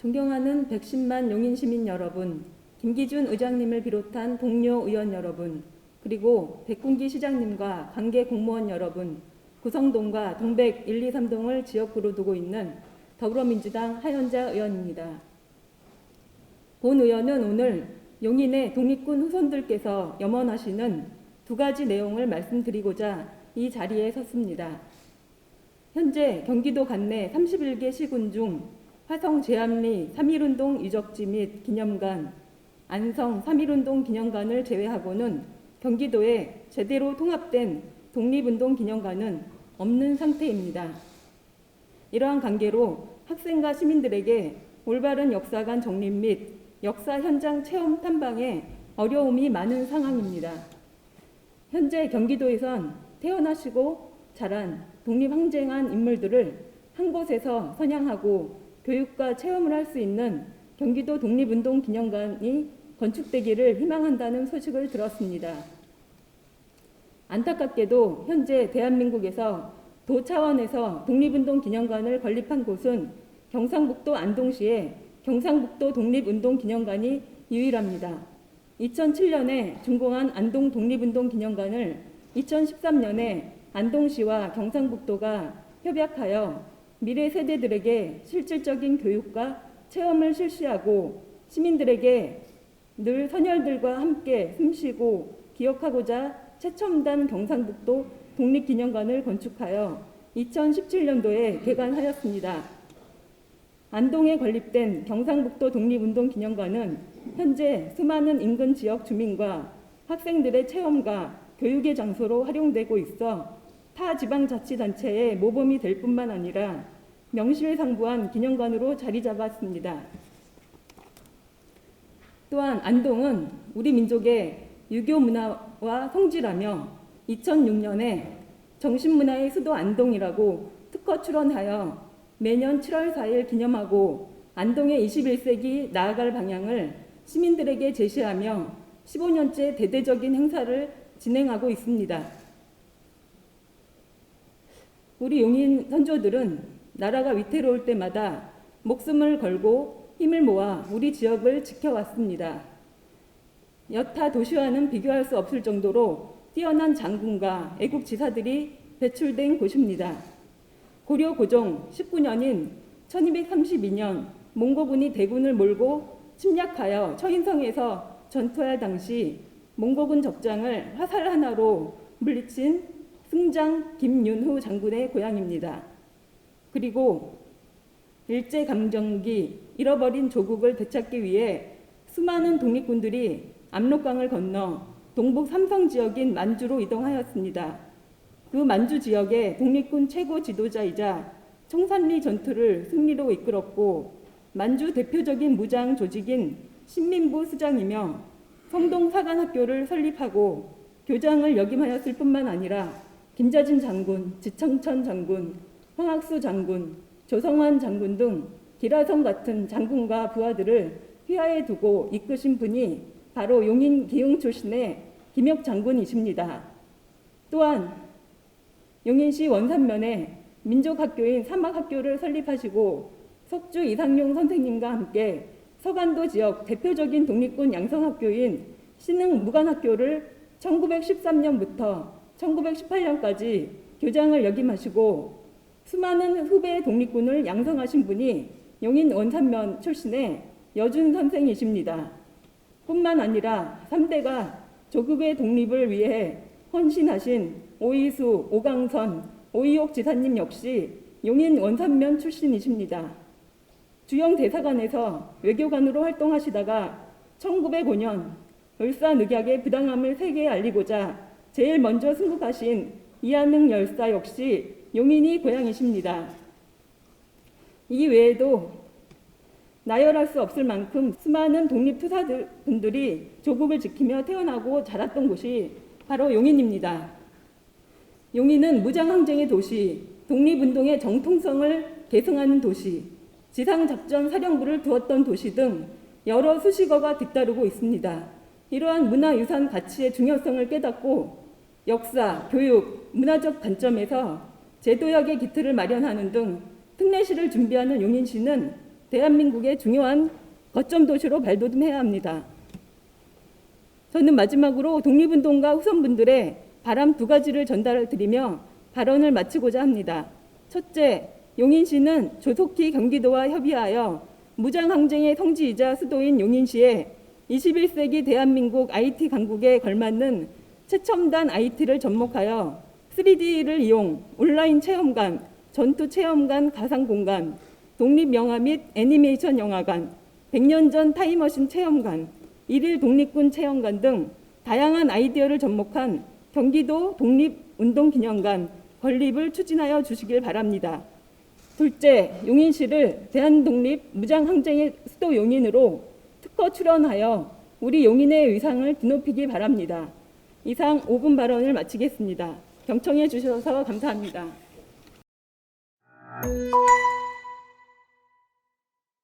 존경하는 110만 용인 시민 여러분, 김기준 의장님을 비롯한 동료 의원 여러분, 그리고 백군기 시장님과 관계 공무원 여러분, 구성동과 동백 1, 2, 3동을 지역구로 두고 있는 더불어민주당 하연자 의원입니다. 본 의원은 오늘 용인의 독립군 후손들께서 염원하시는 두 가지 내용을 말씀드리고자 이 자리에 섰습니다. 현재 경기도 관내 31개 시군 중 화성 제암리 3.1운동 유적지 및 기념관, 안성 3.1운동 기념관을 제외하고는 경기도에 제대로 통합된 독립운동 기념관은 없는 상태입니다. 이러한 관계로 학생과 시민들에게 올바른 역사 관 정립 및 역사 현장 체험 탐방에 어려움이 많은 상황입니다. 현재 경기도에선 태어나시고 자란 독립항쟁한 인물들을 한 곳에서 선양하고 교육과 체험을 할 수 있는 경기도 독립운동 기념관이 건축되기를 희망한다는 소식을 들었습니다. 안타깝게도 현재 대한민국에서 도 차원에서 독립운동 기념관을 건립한 곳은 경상북도 안동시의 경상북도 독립운동 기념관이 유일합니다. 2007년에 준공한 안동 독립운동 기념관을 2013년에 안동시와 경상북도가 협약하여 미래 세대들에게 실질적인 교육과 체험을 실시하고 시민들에게 늘 선열들과 함께 숨쉬고 기억하고자 최첨단 경상북도 독립기념관을 건축하여 2017년도에 개관하였습니다. 안동에 건립된 경상북도 독립운동기념관은 현재 수많은 인근 지역 주민과 학생들의 체험과 교육의 장소로 활용되고 있어 타 지방자치단체의 모범이 될 뿐만 아니라 명실상부한 기념관으로 자리 잡았습니다. 또한 안동은 우리 민족의 유교 문화와 성지라며 2006년에 정신문화의 수도 안동이라고 특허 출원하여 매년 7월 4일 기념하고 안동의 21세기 나아갈 방향을 시민들에게 제시하며 15년째 대대적인 행사를 진행하고 있습니다. 우리 용인 선조들은 나라가 위태로울 때마다 목숨을 걸고 힘을 모아 우리 지역을 지켜왔습니다. 여타 도시와는 비교할 수 없을 정도로 뛰어난 장군과 애국 지사들이 배출된 곳입니다. 고려 고종 19년인 1232년 몽고군이 대군을 몰고 침략하여 처인성에서 전투할 당시 몽고군 적장을 화살 하나로 물리친 승장 김윤후 장군의 고향입니다. 그리고 일제 감정기 잃어버린 조국을 되찾기 위해 수많은 독립군들이 압록강을 건너 동북 삼성 지역인 만주로 이동하였습니다. 그 만주 지역의 독립군 최고 지도자이자 청산리 전투를 승리로 이끌었고 만주 대표적인 무장 조직인 신민부 수장이며 성동 사관학교를 설립하고 교장을 역임하였을 뿐만 아니라 김자진 장군, 지청천 장군, 황학수 장군, 조성환 장군 등 기라성 같은 장군과 부하들을 휘하에 두고 이끄신 분이 바로 용인 기흥 출신의 김혁 장군이십니다. 또한 용인시 원산면에 민족학교인 사막학교를 설립하시고 석주 이상용 선생님과 함께 서간도 지역 대표적인 독립군 양성학교인 신흥 무관학교를 1913년부터 1918년까지 교장을 역임하시고 수많은 후배 독립군을 양성하신 분이 용인 원산면 출신의 여준 선생이십니다. 뿐만 아니라 3대가 조국의 독립을 위해 헌신하신 오이수, 오강선, 오이옥 지사님 역시 용인 원산면 출신이십니다. 주영 대사관에서 외교관으로 활동하시다가 1905년 을사늑약의 부당함을 세계에 알리고자 제일 먼저 승국하신 이한능 열사 역시 용인이 고향이십니다. 이 외에도 나열할 수 없을 만큼 수많은 독립투사분들이 조국을 지키며 태어나고 자랐던 곳이 바로 용인입니다. 용인은 무장항쟁의 도시, 독립운동의 정통성을 계승하는 도시, 지상작전 사령부를 두었던 도시 등 여러 수식어가 뒤따르고 있습니다. 이러한 문화유산 가치의 중요성을 깨닫고 역사, 교육, 문화적 관점에서 제도역의 기틀을 마련하는 등 특례시를 준비하는 용인시는 대한민국의 중요한 거점 도시로 발돋움해야 합니다. 저는 마지막으로 독립운동가 후손분들의 바람 두 가지를 전달을 드리며 발언을 마치고자 합니다. 첫째, 용인시는 조속히 경기도와 협의하여 무장항쟁의 성지이자 수도인 용인시에 21세기 대한민국 IT 강국에 걸맞는 최첨단 IT를 접목하여 3D를 이용 온라인 체험관, 전투 체험관 가상 공간, 독립 영화 및 애니메이션 영화관, 100년 전 타임머신 체험관, 일일 독립군 체험관 등 다양한 아이디어를 접목한 경기도 독립운동기념관 건립을 추진하여 주시길 바랍니다. 둘째, 용인시를 대한독립 무장항쟁의 수도 용인으로 특허 출원하여 우리 용인의 위상을 드높이기 바랍니다. 이상 5분 발언을 마치겠습니다. 경청해 주셔서 감사합니다.